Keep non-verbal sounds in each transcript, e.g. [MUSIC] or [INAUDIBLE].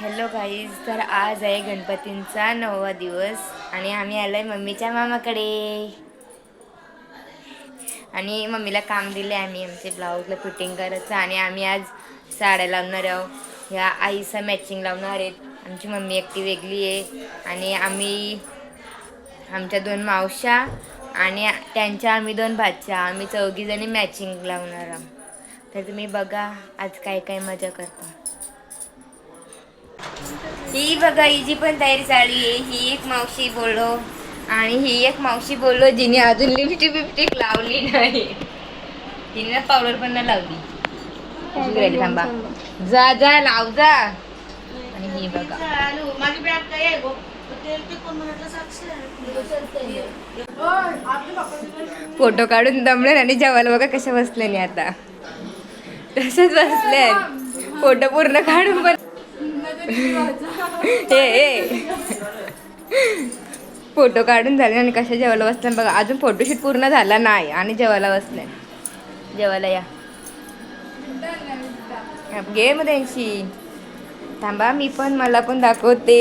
Hello guys तर आज आहे गणपतींचा नववा दिवस आणि आम्ही आलो आहे मम्मीच्या मामाकडे. आणि मम्मीला काम दिले आम्ही आमचे ब्लाऊजला फिटिंग करायचं आणि आम्ही आज साड्या लावणार आहोत ह्या आईचा मॅचिंग लावणार आहेत. आमची मम्मी एकटी वेगळी आहे आणि आम्ही आमच्या दोन मावशा आणि त्यांच्या आम्ही दोन भाच्या आम्ही चौघीजणी मॅचिंग लावणार आहोत. तर तुम्ही बघा आज काय काय मजा करता. ही बघा हिची पण तयारी चालू आहे ही एक मावशी बोललो. आणि ही एक मावशी बोललो जिने अजून लिपस्टिक बिपस्टिक लावली नाही. तिने पावडर पण नाही लावली. थांबा. जा जा लाव जा. आणि ही बघा. फोटो काढून दमले आणि जेवायला बघा कशा बसले नाही आता. तसेच बसले. फोटो पूर्ण काढून पण [LAUGHS] हे फोटो काढून झाले आणि कशा जेवायला बसले बघा अजून फोटोशूट पूर्ण झाला नाही आणि जेवायला बसले जेवायला या. घे मग त्यांची. थांबा मी पण मला पण दाखवते.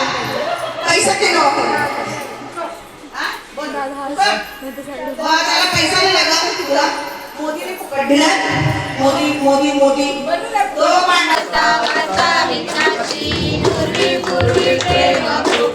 आले का पैसा ते नको त्याला पैसा नाही लागला तुला. मोदीने पकडला मोदी मोदी मोदी. तो मांडा. सर्वांगी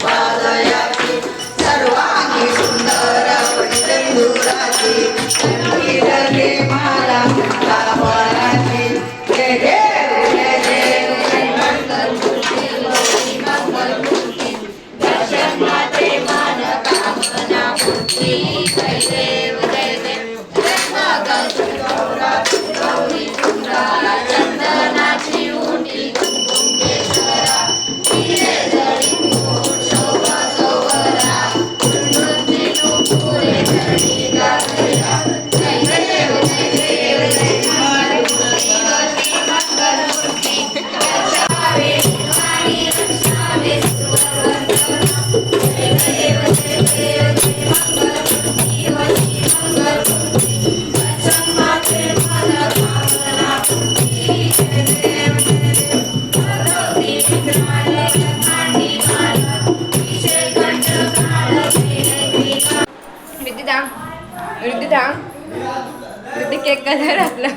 तर आपला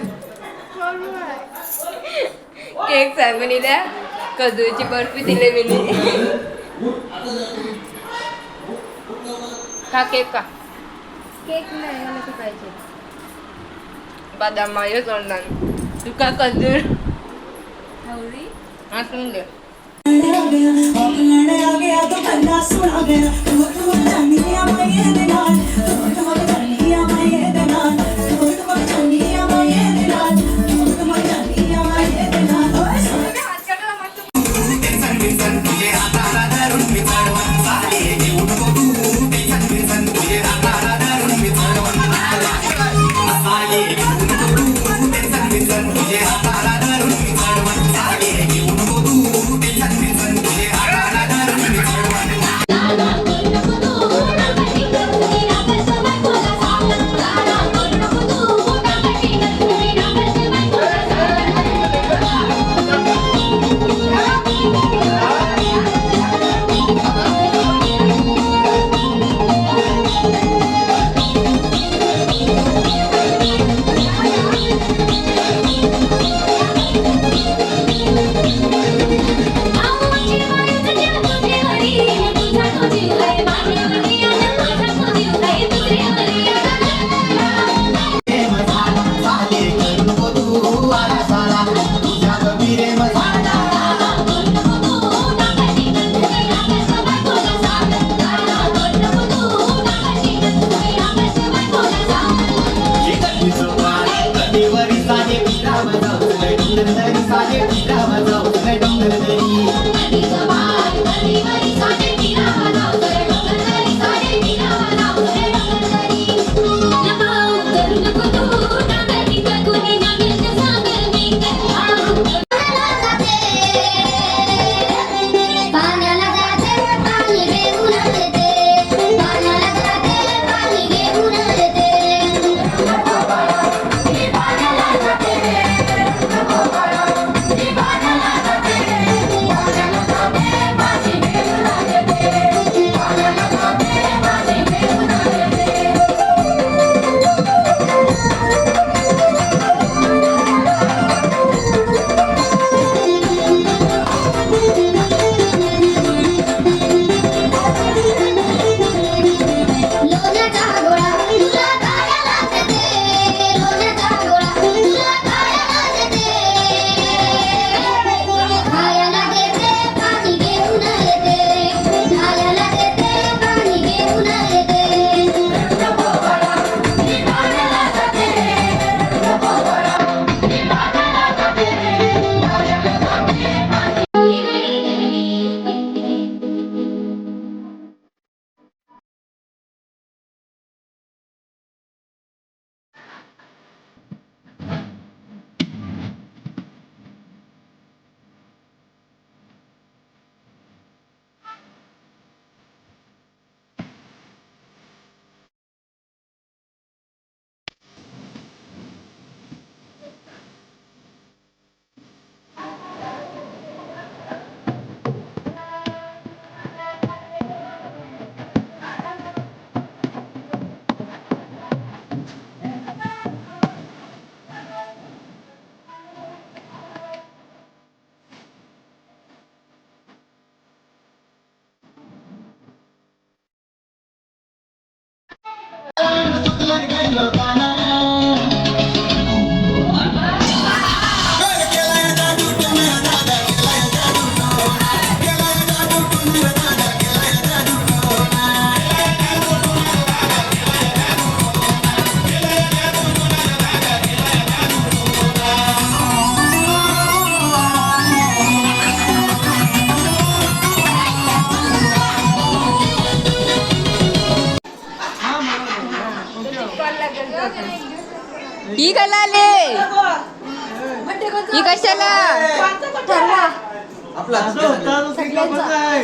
केक द्या कजूची बर्फी दिली मी का केक का केक नाही मला तू पाहिजे. बदाम माझ्या तोंडात तुका कजूर हवरी आतून दे.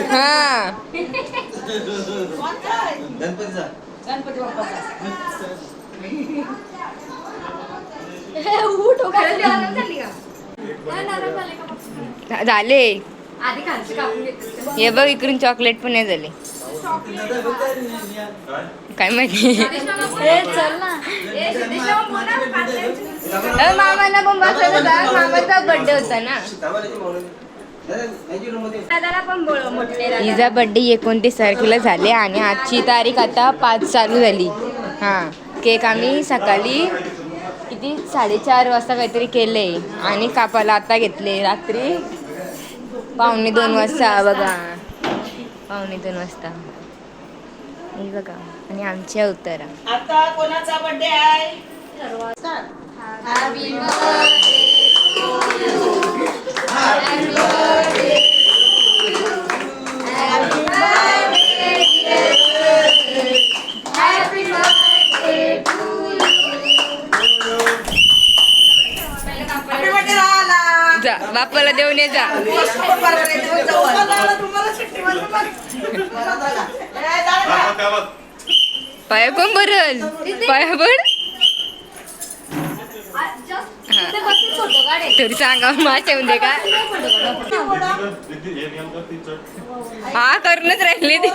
हा. गणपतीचा झाले हे बघ इकडून चॉकलेट पण नाही झाले. काय माहिती? चल ना. अरे मामांना पण मामाचा बर्थडे होता ना. हिचा बर्थडे एकोणतीस तारखेला झाले आणि आजची तारीख आता पाच चालू झाली. हां केक आम्ही सकाळी किती? साडेचार वाजता काहीतरी केले आणि कापाला आता घेतले. रात्री पावणे दोन वाजता बघा. पावणे दोन वाजता. हे बघा आणि आमची अवतारा आता कोणाचा बर्थडे आहे. जा बापाला देऊन ये जा. पाया कोण भरल? पाया भर फोटो काढे तरी सांगा माझ्या म्हणजे का हा करूनच राहिले ते.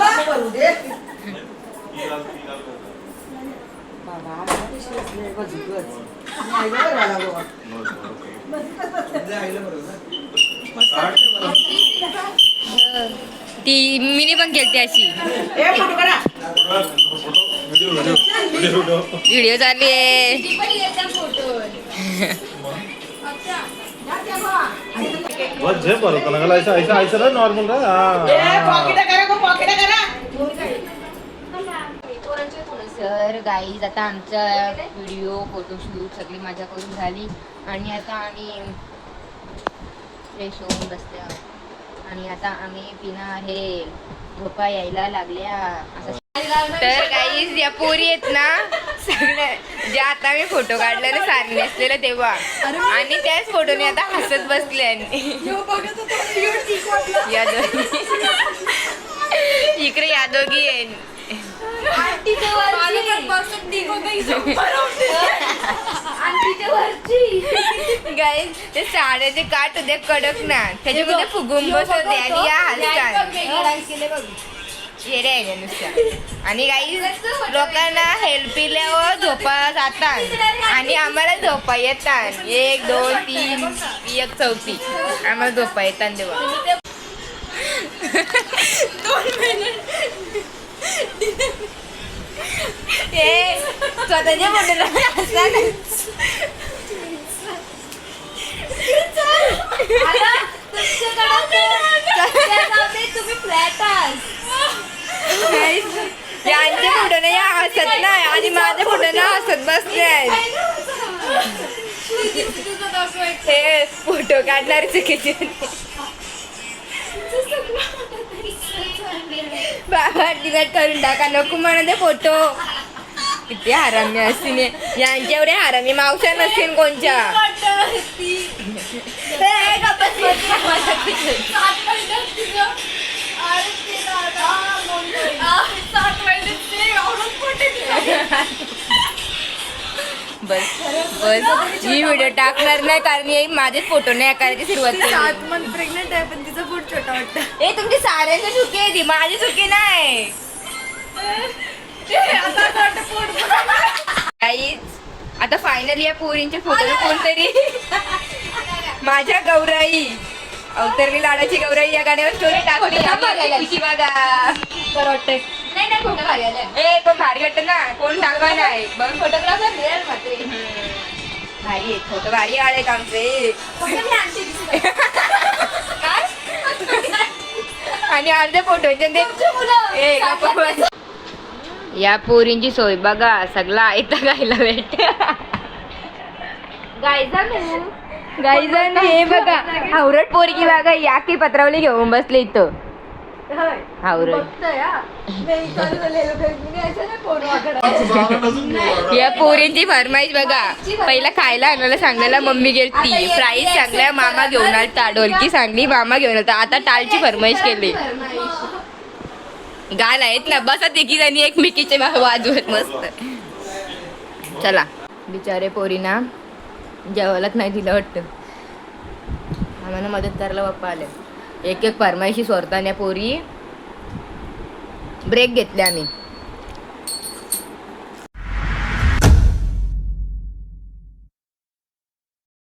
ती मिनी पण केलती अशी. ए, फोटो काढा. व्हिडिओ चालू [LAUGHS] झे बरं होतं ना ऐसा ऐसा ऐसा ना नॉर्मल ए, रा पॉकेट करा गं, पॉकेट करा. सर गाईज आता आमचा व्हिडिओ फोटोशूट सगळी माझ्या करून झाली. आणि आता आम्ही फ्रेश होऊन बसले आहोत. आणि आता आम्ही पिणार हे झोपा यायला लागल्या. असं तर गाईज या पोरी आहेत ना सगळ्या जे आता मी फोटो काढला ना सारी नेसलेलं तेव्हा. आणि त्याच फोटोने आता हसत बसले या दोघी. इकडे या दोघी आहे. गाईज [LAUGHS] ते साड्याचे काट होते कडक ना त्याच्यामध्ये फुगून बसवते आणि या हसतात. येरे आहे नुसतं. आणि काही लोकांना हेल्प पिल्यावर झोपा जातात. आणि आम्हाला झोपा येतात एक दोन तीन एक चौथी. आम्हाला झोपा येतात तेव्हा. ए, स्वतःच्या तुम्ही फ्लॅट यांच्या फोटोने या हसत नाही आणि माझ्या फोटोने हसत बसले. आहेत हे फोटो काढणार चुकीचे. बाबा डिलीट करून टाका नको म्हणते फोटो. किती हरामी असतील. यांच्या एवढे हरामी मावशा नसतील कोणच्या. बस बस. ही व्हिडिओ टाकणार नाही कारण हे माझे फोटो नाही करायची सुरुवात केली. मंथ प्रेग्नेंट आहे पण तिचा फूट छोटा वाटतं. ए तुमची साऱ्यांची चुकी आहे ती माझी चुकी नाही. आता फायनली या पोरींचे फोटो कोणतरी माझ्या गौराई. अवतरली लाडाची गौराई या गाण्यावर स्टोरी टाकली किती बघा. तर वाटतंय. नाही नाही फोटो भारी ए पण भारी वाटत ना. कोण टाकवा नाही बघ फोटोग्राफर मिळेल मात्र भारी आहे फोटो भारी आले आमचे. आणि अर्धे ते बस. या पोरींची सोय बघा सगळा आयता गायला भेट. गायजन हे बघा हावरट पोरगी बघा या की पत्रावली घेऊन बसले इथं. हावरट हा. या पोरींची फरमाईश बघा. पहिला खायला आणायला सांगायला मम्मी गेलती. प्राईस सांगल्या मामा घेऊन आलता डोलकी सांगली मामा घेऊन आलता. आता टालची फरमाईश केली. गाल आहेत ना बसा तिघी जणी एकमेकीचे वाजवत मस्त. चला. बिचारे पोरीना जेवायलाच नाही दिलं वाटतं. आम्हाला मदत करायला बाप्पा आले. एक एक फरमाईशी सोरताना पोरी ब्रेक घेतले आम्ही.